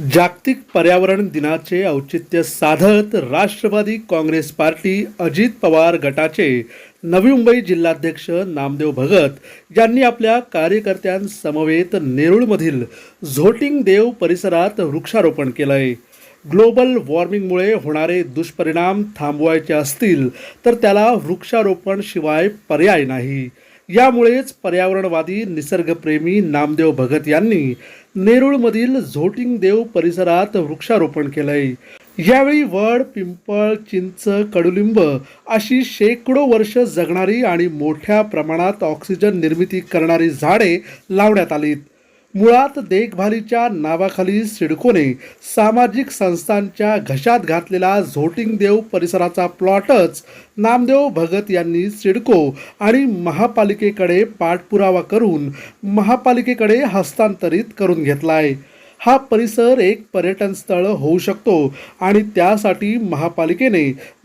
जागतिक पर्यावरण दिनाचे औचित्य साधत राष्ट्रवादी काँग्रेस पार्टी अजित पवार गटाचे नवी मुंबई जिल्हाध्यक्ष नामदेव भगत यांनी आपल्या कार्यकर्त्यांसमवेत नेरूळमधील झोटिंग देव परिसरात वृक्षारोपण केलं आहे ग्लोबल वॉर्मिंगमुळे होणारे दुष्परिणाम थांबवायचे असतील तर त्याला वृक्षारोपण शिवाय पर्याय नाही. यामुळेच पर्यावरणवादी निसर्गप्रेमी नामदेव भगत यांनी नेरूळमधील झोटिंग देव परिसरात वृक्षारोपण केलंय. यावेळी वड पिंपळ चिंच कडुलिंब अशी शेकडो वर्ष जगणारी आणि मोठ्या प्रमाणात ऑक्सिजन निर्मिती करणारी झाडे लावण्यात आलीत. मुळात देखभालीच्या नावाखाली सिडकोने सामाजिक संस्थांच्या घशात घातलेला झोटिंग देव परिसराचा प्लॉटच नामदेव भगत यांनी सिडको आणि महापालिकेकडे पाठपुरावा करून महापालिकेकडे हस्तांतरित करून घेतलाय. हा परिसर एक पर्यटन स्थळ होऊ शकतो आणि त्यासाठी महापालिकेने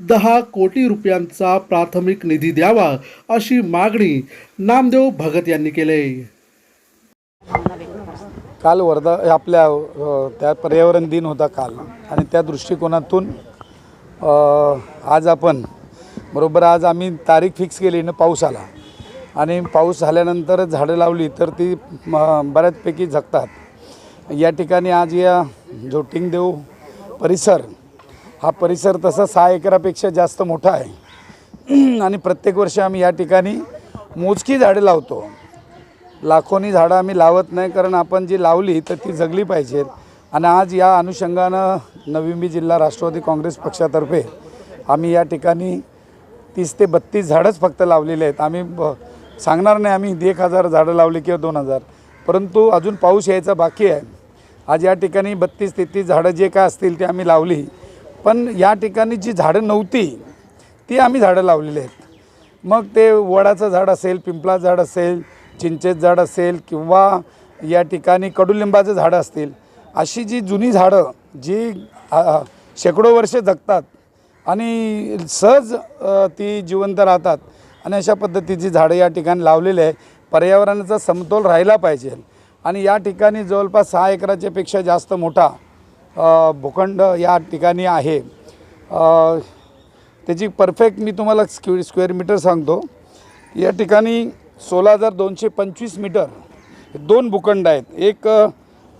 दहा कोटी रुपयांचा प्राथमिक निधी द्यावा अशी मागणी नामदेव भगत यांनी केली. काल वर्धा आपल्या त्या पर्यावरण दिन होता काल. आणि त्या दृष्टिकोनातून आज आपण बरोबर आज आम्ही तारीख फिक्स केली ना पाऊस आला. आणि पाऊस झाल्यानंतर झाडं लावली तर ती बऱ्याचपैकी जगतात. या ठिकाणी आज या झोटिंगदेव परिसर हा परिसर तसा सहा एकरापेक्षा जास्त मोठा आहे. आणि प्रत्येक वर्षी आम्ही या ठिकाणी मोजकी झाडं लावतो. लाखोनी झाडं आम्ही लावत नाही कारण आपण जी लावली तर ती जगली पाहिजेत आणि आज या अनुषंगानं नवी जिल्हा राष्ट्रवादी काँग्रेस पक्षातर्फे आम्ही या ठिकाणी तीस ते बत्तीस झाडंच फक्त लावलेले आहेत. आम्ही ब सांगणार नाही आम्ही एक हजार झाडं लावली किंवा दोन हजार. परंतु अजून पाऊस यायचा बाकी आहे. आज या ठिकाणी बत्तीस तेहतीस झाडं जे काय असतील ते आम्ही लावली. पण या ठिकाणी जी झाडं नव्हती ती आम्ही झाडं लावलेली आहेत. मग ते वडाचं झाड असेल पिंपळाचं झाड असेल चिंचेचं झाड असेल किंवा या ठिकाणी कडुलिंबाचं झाडं असतील अशी जी जुनी झाडं जी शेकडो वर्षे जगतात आणि सहज ती जिवंत राहतात आणि अशा पद्धतीची झाडं या ठिकाणी लावलेली आहे पर्यावरणाचा समतोल राहिला पाहिजे. आणि या ठिकाणी जवळपास सहा एकराच्यापेक्षा जास्त मोठा भूखंड या ठिकाणी आहे. त्याची परफेक्ट मी तुम्हाला स्क्यु स्क्वेअर मीटर सांगतो. या ठिकाणी सोळा हजार दोनशे पंचवीस मीटर हे दोन भूखंड आहेत. एक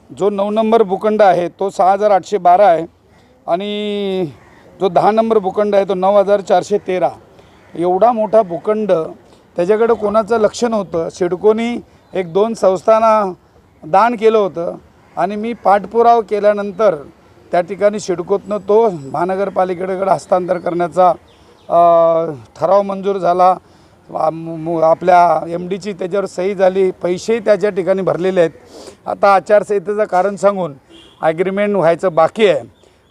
जो नऊ नंबर भूखंड आहे तो सहा हजार आठशे बारा आहे आणि जो दहा नंबर भूखंड आहे तो नऊ हजार चारशे तेरा. एवढा मोठा भूखंड त्याच्याकडं कोणाचं लक्ष नव्हतं. सिडकोनी एक दोन संस्थांना दान केलं होतं आणि मी पाठपुराव केल्यानंतर त्या ठिकाणी शिडकोतनं तो महानगरपालिकेकडे हस्तांतर करण्याचा ठराव मंजूर झाला. आपल्या एम डीची त्याच्यावर सही झाली. पैसेही त्याच्या ठिकाणी भरलेले आहेत. आता आचारसंहितेचं कारण सांगून ॲग्रीमेंट व्हायचं बाकी आहे.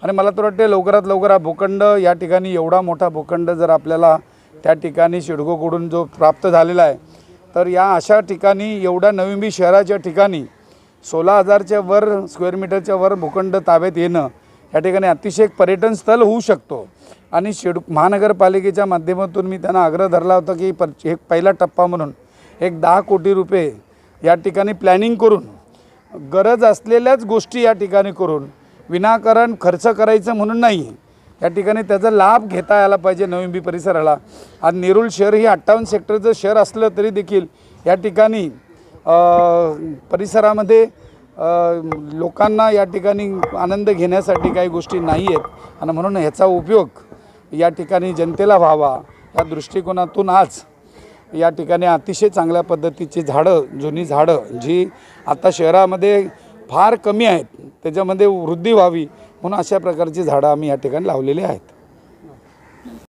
आणि मला तर वाटते लवकरात लवकर हा भूखंड या ठिकाणी एवढा मोठा भूखंड जर आपल्याला त्या ठिकाणी शिडकोकडून जो प्राप्त झालेला आहे तर या अशा ठिकाणी एवढ्या नवी शहराच्या ठिकाणी सोळा हजारच्या वर स्क्वेअर मीटरच्या वर भूखंड ताब्यात येणं या ठिकाणी अतिशय एक पर्यटन स्थळ होऊ शकतो. आणि शेड महानगरपालिकेच्या माध्यमातून मी त्यांना आग्रह धरला होता की पर एक पहिला टप्पा म्हणून एक दहा कोटी रुपये या ठिकाणी प्लॅनिंग करून गरज असलेल्याच गोष्टी या ठिकाणी करून विनाकारण खर्च करायचं म्हणून नाही या ठिकाणी त्याचा लाभ घेता यायला पाहिजे नवी परिसराला. आज नेरूळ शहर हे अठ्ठावन्न सेक्टरचं शहर असलं तरी देखील या ठिकाणी परिसरामध्ये लोकांना या ठिकाणी आनंद घेण्यासाठी काही गोष्टी नाही आहेत. आणि म्हणून ह्याचा उपयोग या ठिकाणी जनतेला व्हावा या दृष्टिकोनातून आज या ठिकाणी अतिशय चांगल्या पद्धतीची झाडं जुनी झाडं जी आता शहरामध्ये फार कमी आहेत त्याच्यामध्ये वृद्धी व्हावी म्हणून अशा प्रकारची झाडं आम्ही या ठिकाणी लावलेली आहेत.